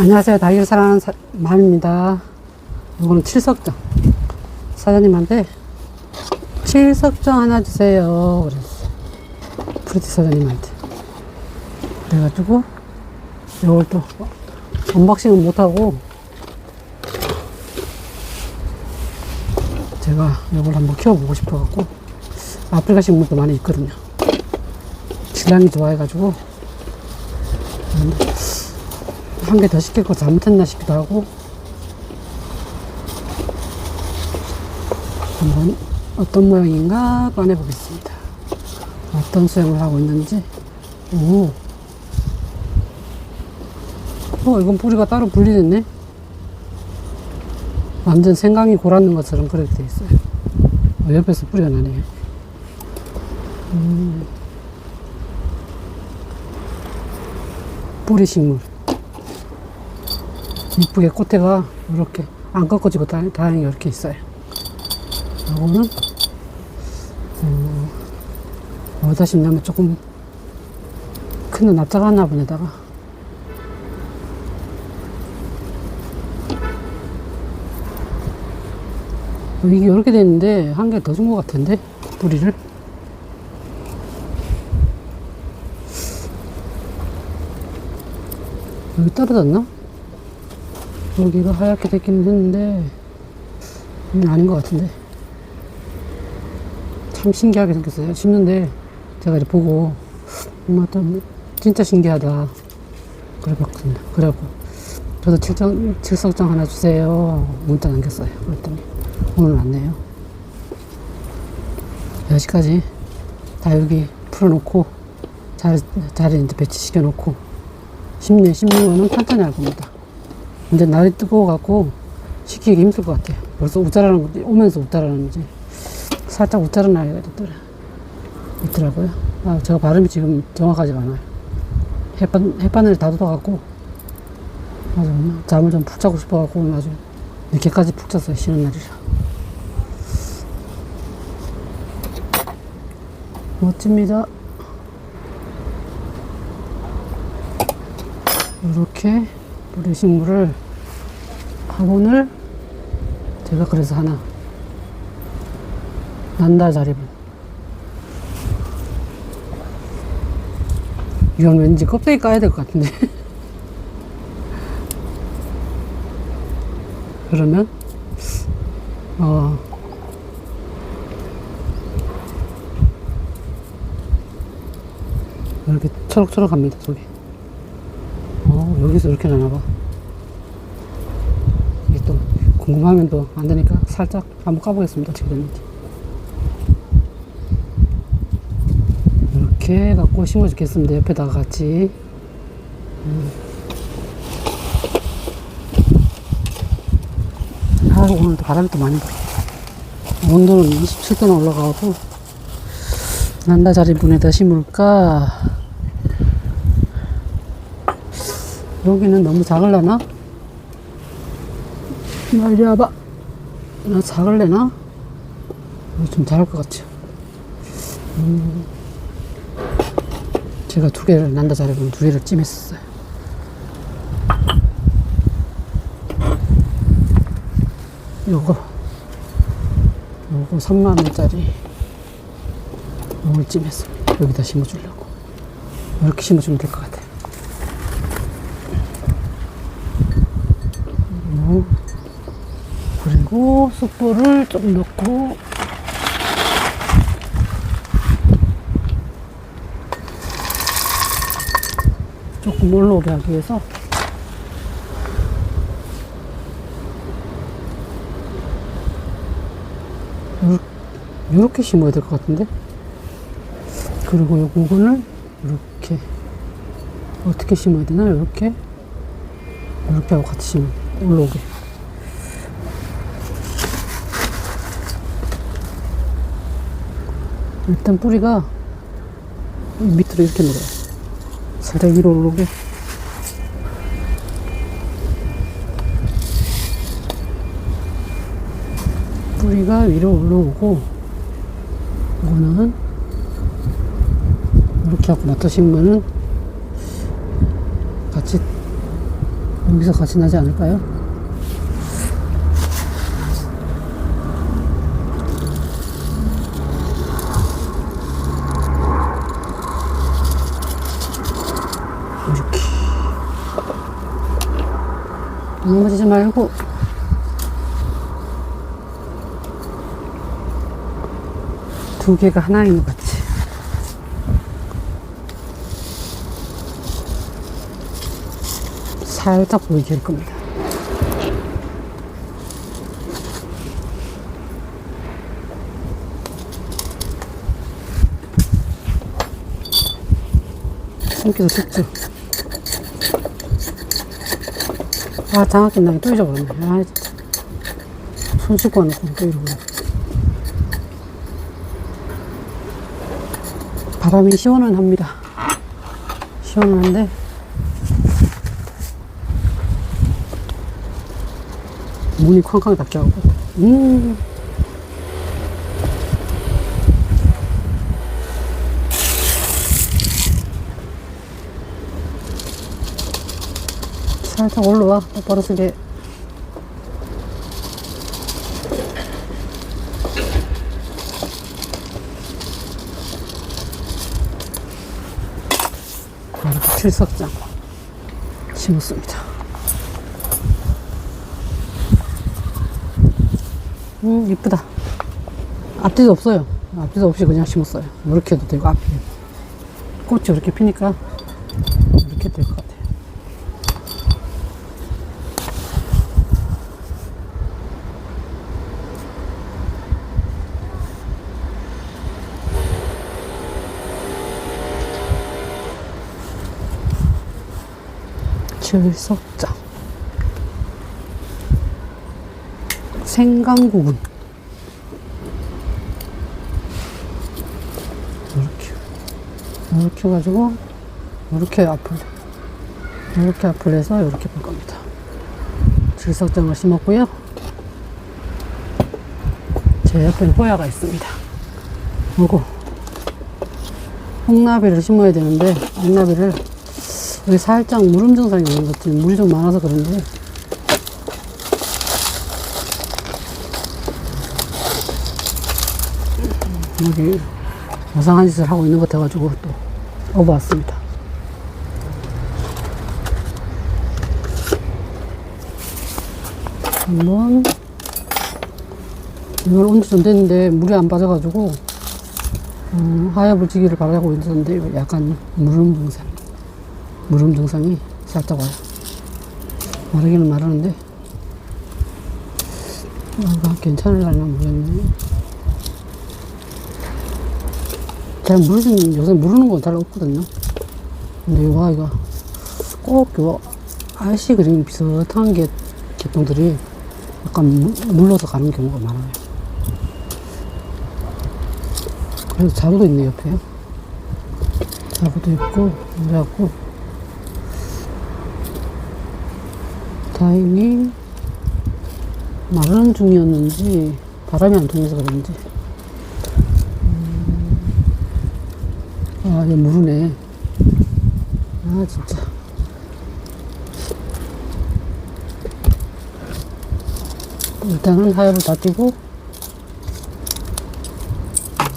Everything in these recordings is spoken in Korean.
안녕하세요. 다이를 사랑하는 사, 맘입니다. 이거는 칠석정. 사장님한테 칠석정 하나 주세요. 그랬어. 프리티 사장님한테. 그래가지고 이걸 또 언박싱은 못하고 제가 이걸 한번 키워보고 싶어갖고 아프리카 식물도 많이 있거든요. 질량이 좋아해가지고 한 개 더 시킬 거 잘못했나 싶기도 하고 한번 어떤 모양인가 꺼내 보겠습니다. 어떤 수영을 하고 있는지 오, 어 이건 뿌리가 따로 분리됐네. 완전 생강이 골았는 것처럼 그렇게 돼 있어요. 어, 옆에서 뿌리가 나네요. 음. 뿌리 식물. 이쁘게 꽃대가 이렇게 안 꺾어지고 다, 다행히 이렇게 있어요. 이거는 음, 어디다 심냐면 조금 큰데 납작한 나무에다가 이게 이렇게 됐는데 한 개 더 준 것 같은데 뿌리를 여기 떨어졌나? 여기가 하얗게 됐기는 했는데 음, 아닌 것 같은데. 참 신기하게 생겼어요. 심는데 제가 이렇게 보고 음, 어떤 진짜 신기하다. 그래 봤거든요. 그래갖고 저도 칠정, 칠석정 하나 주세요. 문자 남겼어요. 그랬더니 오늘 왔네요. 10시까지 다 여기 풀어놓고 자리, 자리 이제 배치시켜 놓고 심는 심는 거는 천천히 할 겁니다 근데 날이 뜨거워갖고 시키기 힘들 것 같아요. 벌써 웃자라는 것도 오면서 웃자라는지 살짝 웃자는 나이가 있더라, 있더라고요. 아, 제가 발음이 지금 정확하지가 않아요. 햇반, 햇바늘이 다 돋아갖고 아주 잠을 좀 푹 자고 싶어갖고 아주 늦게까지 푹 잤어요. 쉬는 날이라. 멋집니다. 이렇게 뿌리 식물을 화분을 제가 그래서 하나 난다 자리분. 이건 왠지 껍데기 까야 될 것 같은데. 그러면 어 이렇게 초록초록합니다 어, 여기서 이렇게 나나봐. 이게 또 궁금하면 또 안 되니까 살짝 한번 까보겠습니다. 어떻게 됐는지. 이렇게 갖고 심어주겠습니다. 옆에다가 같이. 음. 아, 오늘도 바람이 또 많이 불어. 온도는 27도나 올라가고, 난다 자리 분에다 심을까? 여기는 너무 작을라나? 나 이리 와봐. 나 작을래나? 좀 작을 것 같아요. 음. 제가 두 개를 난다 잘해보면 두 개를 찜했었어요. 요거, 요거 3만원짜리. 요걸 찜했습니다. 여기다 심어주려고. 이렇게 심어주면 될 것 같아요. 어, 그리고 숯불을 좀 넣고. 조금 올라오게 하기 위해서. 이렇게 심어야 될 것 같은데? 그리고 요 부분을 이렇게. 어떻게 심어야 되나? 이렇게? 이렇게 하고 같이 심으면 올라오게. 일단 뿌리가 밑으로 이렇게 내려요. 살짝 위로 올라오게. 뿌리가 위로 올라오고, 이거는 이렇게 하고 맞춰 심으면은 같이 여기서 같이 나지 않을까요? 넘어지지 말고. 두 개가 하나인 것 같지 살짝 보이게 할 겁니다. 숨기도 쉽죠 아 장학금 나게 또 잊어버렸네. 아 진짜. 손 씻고 와놓고 또 이러고 바람이 시원은 합니다. 시원은 한데? 문이 쾅쾅 닫혀가고. 음 살짝 올라와 쓰게 이렇게 칠석장 심었습니다. 음 이쁘다. 앞뒤도 없어요. 앞뒤도 없이 그냥 심었어요. 이렇게 해도 되고 앞에 꽃이 이렇게 피니까 이렇게 될것 칠석장 생강국은 이렇게. 이렇게 해가지고 이렇게 앞을 이렇게 앞을 해서 이렇게 볼 겁니다. 칠석장을 심었고요. 제 옆에는 호야가 있습니다. 그리고 홍나비를 심어야 되는데 홍나비를 여기 살짝 무름 증상이 오는 것 같아요. 물이 좀 많아서 그런데. 여기 이상한 짓을 하고 있는 것 같아가지고 또 업어왔습니다. 한번 이걸 온지 좀 됐는데 물이 안 빠져가지고 음, 하야 불지기를 바라고 있었는데 약간 무름 증상 무름 증상이 살짝 와요. 마르기는 마르는데, 아, 괜찮을라나 모르겠네. 잘 무르는, 요새 무르는 건 잘 없거든요. 근데 요 아이가 꼭 요 아이씨 그림 비슷한 게, 개똥들이 약간 물- 물러서 가는 경우가 많아요. 그래서 자루도 있네, 옆에. 자루도 있고, 그래갖고, 다행히 마른 중이었는지 바람이 안 통해서 그런지. 음, 아, 얘 무르네. 아 진짜. 일단은 하엽을 다 띄고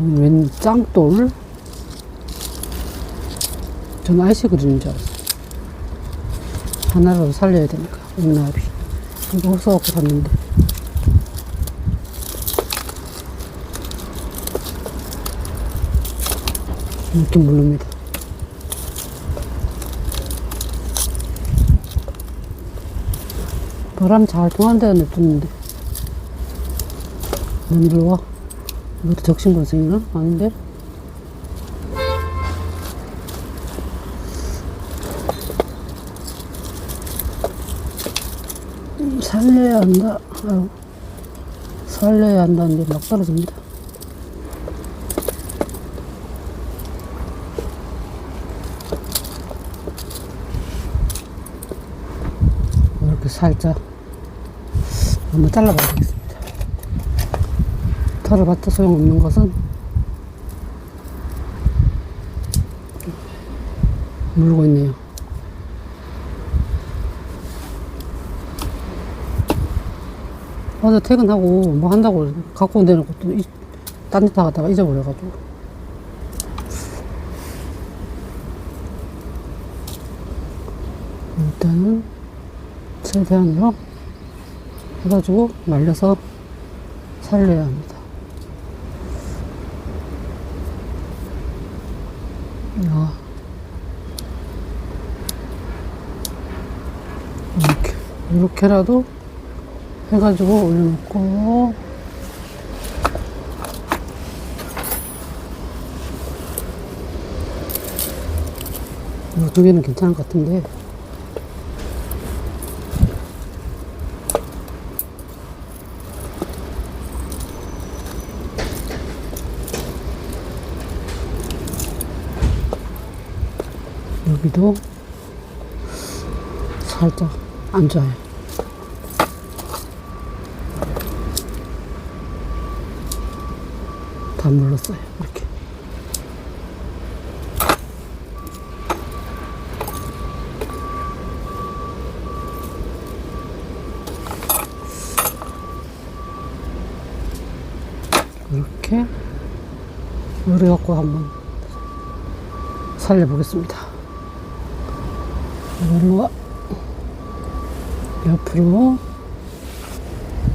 음, 웬 짱돌? 저는 아이스 그림인 줄 알았어요. 하나라도 살려야 되니까 옥나비 이거 없어갖고 샀는데. 이렇게 물릅니다. 바람 잘 통하는 데가 냅뒀는데. 넌 일로 와. 이것도 적신건성이나? 아닌데? 살려야 한다. 아유, 살려야 한다는데 막 떨어집니다. 이렇게 살짝 한번 잘라봐야 되겠습니다. 털을 봤자 소용없는 것은 물고 있네요. 어제 퇴근하고 뭐 한다고 갖고 온다는 것도 딴데 나갔다가 잊어버려가지고. 일단은 최대한으로 해가지고 말려서 살려야 합니다. 야. 이렇게, 이렇게라도 해가지고 올려놓고, 이거 두 개는 괜찮을 것 같은데, 여기도 살짝 안 좋아요. 다 물렀어요. 이렇게. 이렇게 요리 갖고 한번 살려보겠습니다. 이걸로 옆으로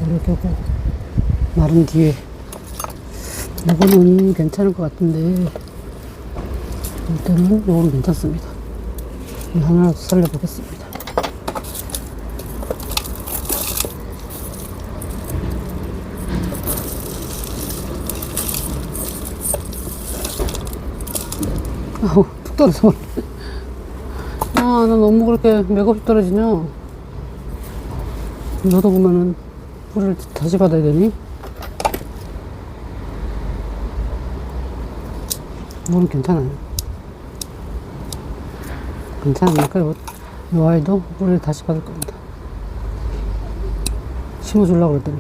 이렇게 하고 마른 뒤에 이거는 괜찮을 것 같은데 일단은 이거는 괜찮습니다. 이 하나라도 살려보겠습니다. 아우 툭 떨어져 아, 나 너무 그렇게 맥없이 떨어지냐? 너도 보면은 불을 다시 받아야 되니? 너는 괜찮아요. 괜찮으니까 요, 요 아이도 물을 다시 받을 겁니다. 심어주려고 그랬더니.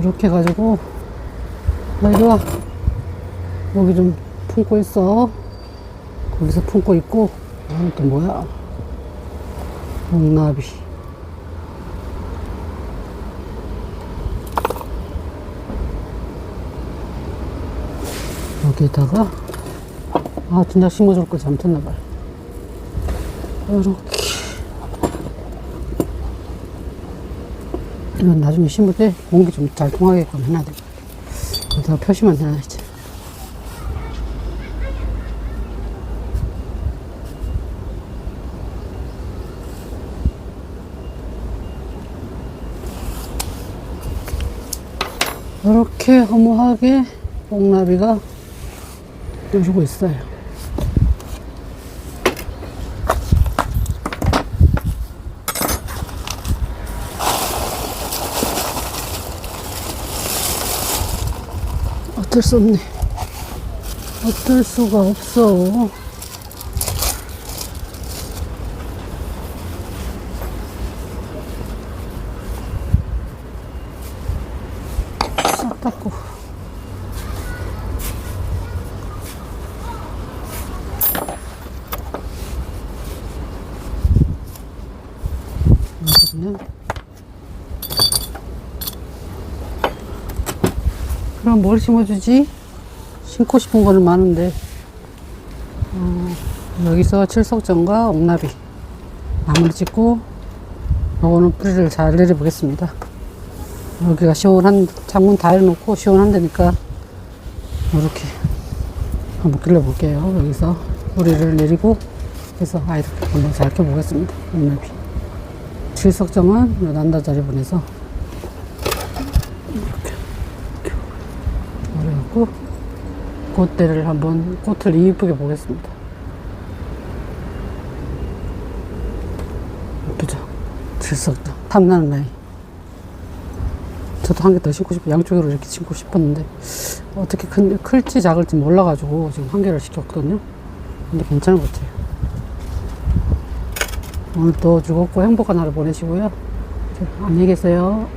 이렇게 해가지고, 나 이리 와. 여기 좀 품고 있어. 거기서 품고 있고, 이건 또 뭐야? 홍나비. 여기다가, 아, 진짜 심어줄 걸 잘못했나봐요. 이렇게. 이건 나중에 심을 때 공기 좀 잘 통하게끔 해놔야 돼. 여기다가 표시만 해놔야지. 이렇게 허무하게 뽕나비가 떠주고 있어요. 어쩔 수 없네. 어쩔 수가 없어. 싹 닦고. 이거거든요. 그럼 뭘 심어주지? 심고 싶은 거는 많은데 어, 여기서 칠석전과 옥나비 나무를 찍고 요거는 뿌리를 잘 내려보겠습니다. 여기가 시원한 창문 다 해놓고 시원한 데니까 이렇게 한번 길러볼게요. 여기서 뿌리를 내리고 해서 아이들 한번 잘 켜보겠습니다. 옥나비 칠석정은 요 난다 자리 보내서 그래갖고 꽃대를 한번 꽃을 이쁘게 보겠습니다. 예쁘죠? 질석도 탐나는 나이. 저도 한 개더 심고 싶어 양쪽으로 이렇게 심고 싶었는데 어떻게 큰, 클지 작을지 몰라가지고 지금 한 개를 시켰거든요. 근데 괜찮은 것 같아요. 오늘도 즐겁고 행복한 하루 보내시고요. 안녕히 계세요.